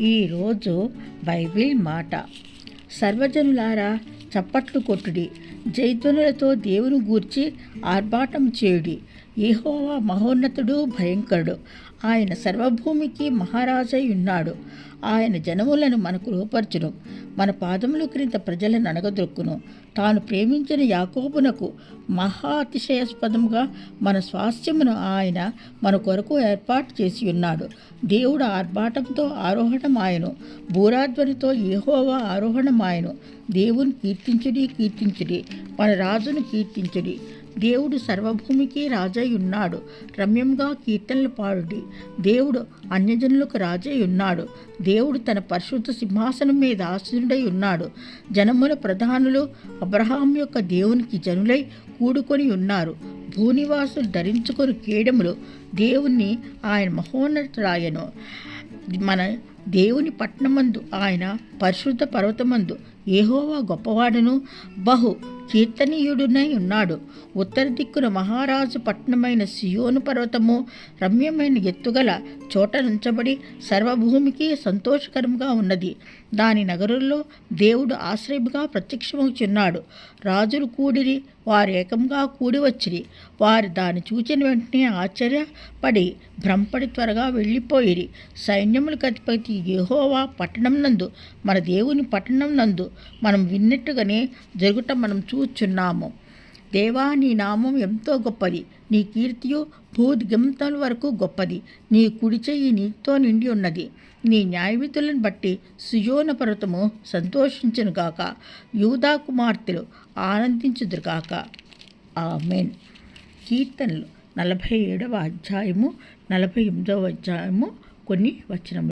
ఈరోజు బైబిల్ మాట. సర్వజనులారా చప్పట్లు కొట్టుడి జైధ్వనులతో దేవుని గూర్చి ఆర్భాటం చేయుడి. ఏహోవా మహోన్నతుడు భయంకరుడు. ఆయన సర్వభూమికి మహారాజై ఉన్నాడు. ఆయన జనములను మనకు లోపర్చును. మన పాదముల క్రింద ప్రజలను అణగదొక్కును. తాను ప్రేమించిన యాకోబునకు మహా అతిశయాస్పదముగా మన స్వాస్థ్యమును ఆయన మన కొరకు ఏర్పాటు చేసి ఉన్నాడు. దేవుడు ఆర్భాటంతో ఆరోహణమాయను. భూరాధ్వనితో ఏహోవా ఆరోహణమాయను. దేవుని కీర్తించుడి కీర్తించుడి. మన రాజును కీర్తించుడి. దేవుడు సర్వభూమికి రాజై ఉన్నాడు. రమ్యంగా కీర్తనలు పాడుడి. దేవుడు అన్యజనులకు రాజై ఉన్నాడు. దేవుడు తన పరిశుద్ధ సింహాసనం మీద ఆసీనుడై ఉన్నాడు. జనముల ప్రధానులు అబ్రహాం యొక్క దేవునికి జనులై కూడుకొని ఉన్నారు. భూనివాసులు ధరించుకొని కేడములు దేవుణ్ణి ఆయన మహోన్నతుడాయను మన దేవుని పట్టణమందు ఆయన పరిశుద్ధ పర్వతమందు ఏహోవా గొప్పవాడను. బహు కీర్తనీయుడునై ఉన్నాడు. ఉత్తర దిక్కున మహారాజు పట్టణమైన సియోను పర్వతము రమ్యమైన ఎత్తుగల చోట నుంచబడి సర్వభూమికి సంతోషకరంగా ఉన్నది. దాని నగరుల్లో దేవుడు ఆశ్రయముగా ప్రత్యక్షమవుచున్నాడు. రాజులు కూడిరి వారు ఏకంగా కూడి వచ్చిరి. వారు దాన్ని చూచిన వెంటనే ఆశ్చర్యపడి భ్రంపడి త్వరగా వెళ్ళిపోయిరి. సైన్యములకు అధిపతి యహోవా పట్టణం నందు మన దేవుని పట్టణం నందు మనం విన్నట్టుగానే జరుగుట మనం చూచున్నాము. దేవా నీ నామం ఎంతో గొప్పది. నీ కీర్తియు భూదిగంతల వరకు గొప్పది. నీ కుడి చెయ్యి నీతో నిండి ఉన్నది. నీ న్యాయవిధులను బట్టి సుయోన పర్వతము సంతోషించునుగాక యూదా కుమార్తెలు ఆనందించుదురుగాక ఆమెన్. కీర్తనలు నలభై ఏడవ అధ్యాయము నలభై ఎనిమిదవ అధ్యాయము కొన్ని వచనములు.